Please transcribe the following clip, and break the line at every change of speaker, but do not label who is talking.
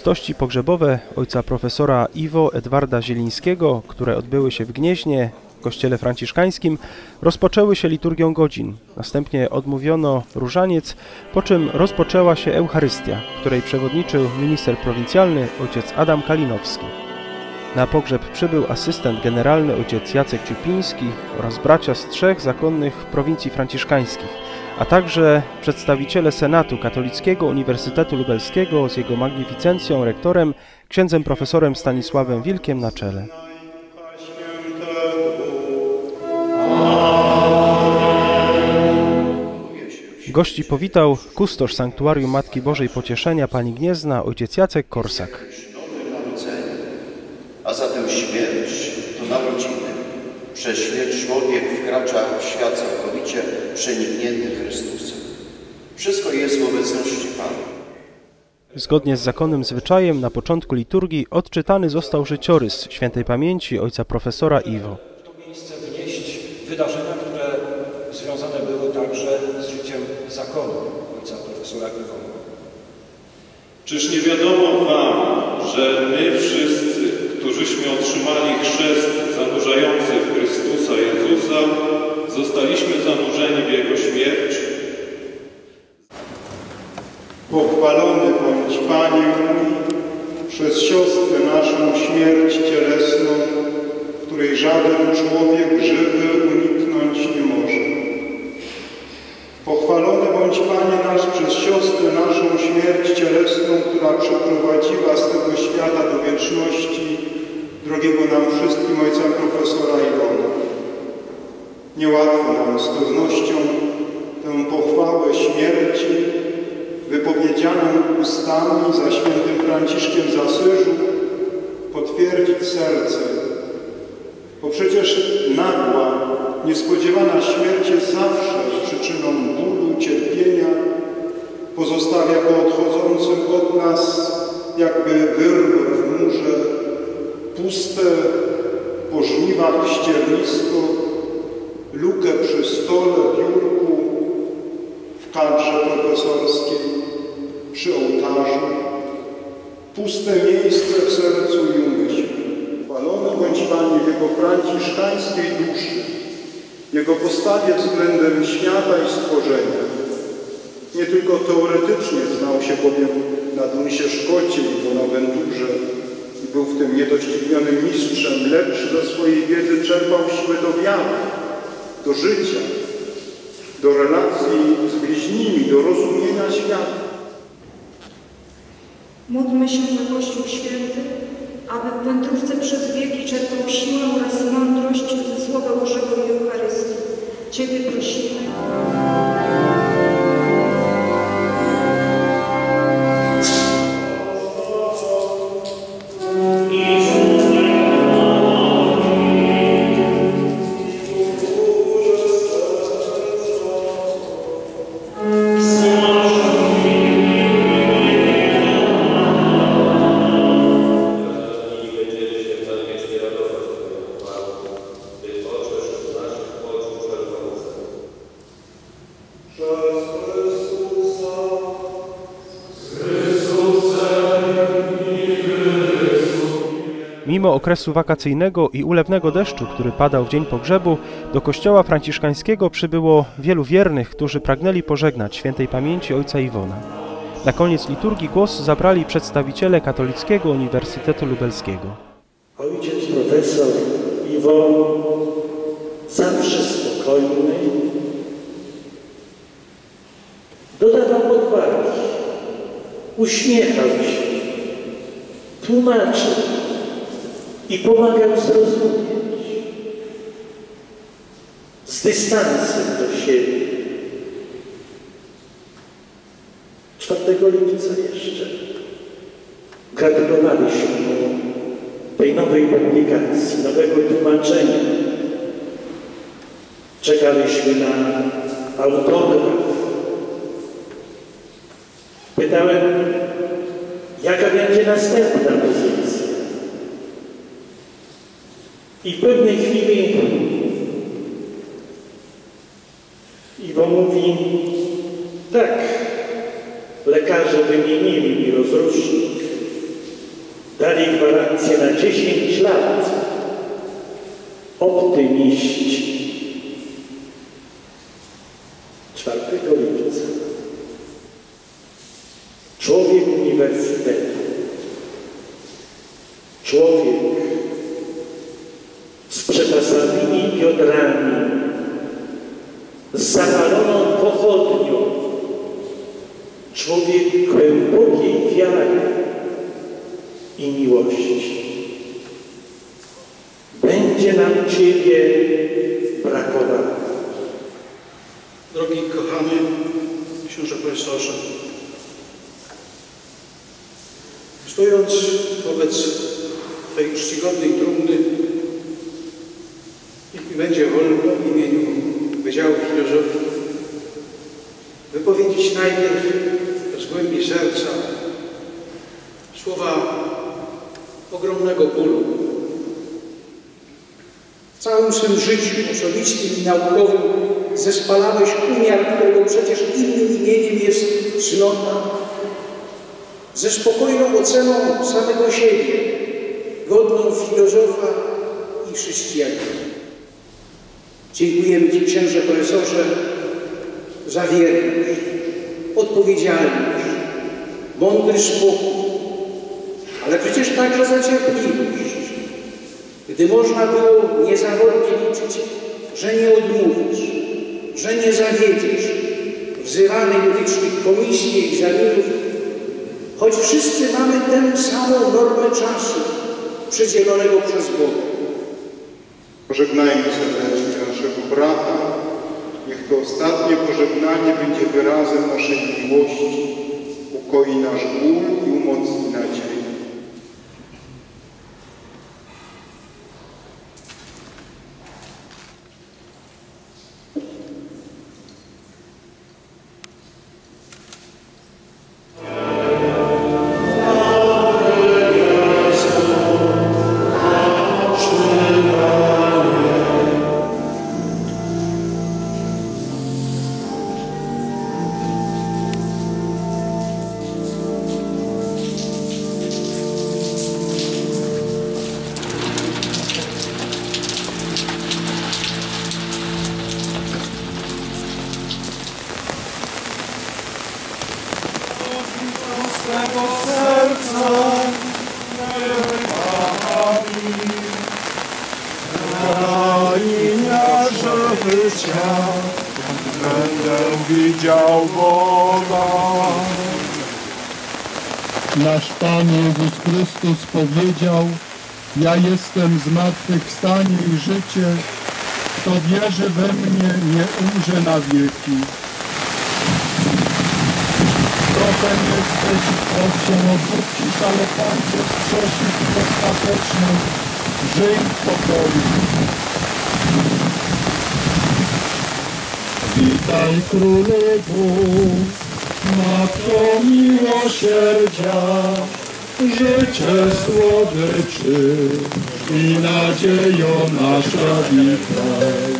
Uroczystości pogrzebowe ojca profesora Iwo Edwarda Zielińskiego, które odbyły się w Gnieźnie, w kościele franciszkańskim, rozpoczęły się liturgią godzin. Następnie odmówiono różaniec, po czym rozpoczęła się Eucharystia, której przewodniczył minister prowincjalny ojciec Adam Kalinowski. Na pogrzeb przybył asystent generalny ojciec Jacek Ciupiński oraz bracia z trzech zakonnych prowincji franciszkańskich a także przedstawiciele Senatu Katolickiego Uniwersytetu Lubelskiego z jego magnificencją, rektorem, księdzem profesorem Stanisławem Wilkiem na czele. Gości powitał kustosz Sanktuarium Matki Bożej Pocieszenia Pani Gniezna, ojciec Jacek Korsak.
A zatem śmierć to narodziny. Przez śmierć człowiek wkracza w świat całkowicie przeniknięty Chrystusem. Wszystko jest w obecności Pana.
Zgodnie z zakonnym zwyczajem na początku liturgii odczytany został życiorys świętej pamięci ojca profesora Iwo.
W to miejsce wnieść wydarzenia, które związane były także z życiem zakonu ojca profesora Iwo.
Czyż nie wiadomo Wam, że my wszyscy, którzyśmy otrzymali chrzest zanurzający w Chrystusa Jezusa, zostaliśmy zanurzeni w Jego śmierć?
Pochwalony bądź Panie mój przez siostrę naszą śmierć cielesną, której żaden człowiek żywy uniknąć nie może. Pochwalony bądź Panie nasz przez siostrę naszą śmierć cielesną, która przeprowadziła z tego świata do wieczności drogiego nam wszystkim ojca profesora Iwona. Niełatwo nam z pewnością tę pochwałę śmierci wypowiedzianą ustami za świętym Franciszkiem z Asyżu potwierdzić sercem, bo przecież nagła, niespodziewana śmierć jest zawsze przyczyną bólu, cierpienia, pozostawia go odchodzącym od nas jakby wyrwę w murze, puste po żniwach ściernisko, lukę przy stole, biurku, w kadrze profesorskiej, przy ołtarzu, puste miejsce w sercu i umyśle. Chwalony bądź Panie w Jego franciszkańskiej duszy, Jego postawie względem świata i stworzenia. Nie tylko teoretycznie znał się bowiem na Dunsie Szkocie i Bonaventurze był w tym niedoścignionym mistrzem, lecz ze swojej wiedzy czerpał siłę do wiary, do życia, do relacji z bliźnimi, do rozumienia świata.
Módlmy się za Kościół Święty, aby w wędrówce przez wieki czerpał siłę oraz mądrość ze Słowa Bożego i Eucharystii. Ciebie prosimy.
Mimo okresu wakacyjnego i ulewnego deszczu, który padał w dzień pogrzebu, do kościoła franciszkańskiego przybyło wielu wiernych, którzy pragnęli pożegnać świętej pamięci ojca Iwona. Na koniec liturgii głos zabrali przedstawiciele Katolickiego Uniwersytetu Lubelskiego.
Ojciec profesor Iwo zawsze spokojny, dodawał odwagi, uśmiechał się, tłumaczył i pomagał zrozumieć z dystansem do siebie. 4 lipca jeszcze gratulowaliśmy mu tej nowej publikacji, nowego tłumaczenia. Czekaliśmy na autograf. Pytałem, jaka będzie następna pozycja. I w pewnej chwili Iwo mówi, tak, lekarze wymienili mi rozrusznik, dali gwarancję na 10 lat. Optymiści. 4 lipca. Człowiek uniwersytetu. Człowiek z przepasanymi biodrami, z zapaloną pochodnią. Człowiek głębokiej wiary i miłości. Będzie nam Ciebie brakowało.
Drogi kochany książę profesorze, stojąc wobec Twojej czcigodnej trumny, niech mi będzie wolno w imieniu wypowiedzieć najpierw z głębi serca słowa ogromnego bólu. W całym swym życiu osobistym i naukowym zespalałeś umiar, którego przecież innym imieniem jest cnota, ze spokojną oceną samego siebie, godną filozofa i chrześcijanina. Dziękujemy Ci, księże profesorze, za wierność, odpowiedzialność, mądry spokój, ale przecież także za cierpliwość, gdy można było niezawodnie liczyć, że nie odmówisz, że nie zawiedziesz wzywanych licznych komisji egzaminów, choć wszyscy mamy tę samą normę czasu przydzielonego przez Boga.
Pożegnajmy serdecznie naszego brata. To ostatnie pożegnanie będzie wyrazem naszej miłości, ukoi nasz ból
Krainie życia będę widział Boga.
Nasz Pan Jezus Chrystus powiedział, ja jestem zmartwychwstanie i życie, kto wierzy we mnie, nie umrze na wieki. Trochę jesteś owszem obrócisz, ale Pan cię wskrzesi w ostatecznym. Żyj w pokoju. Witaj Królu Matko miłosierdzia, życie słodyczy i nadziejo nasza witaj.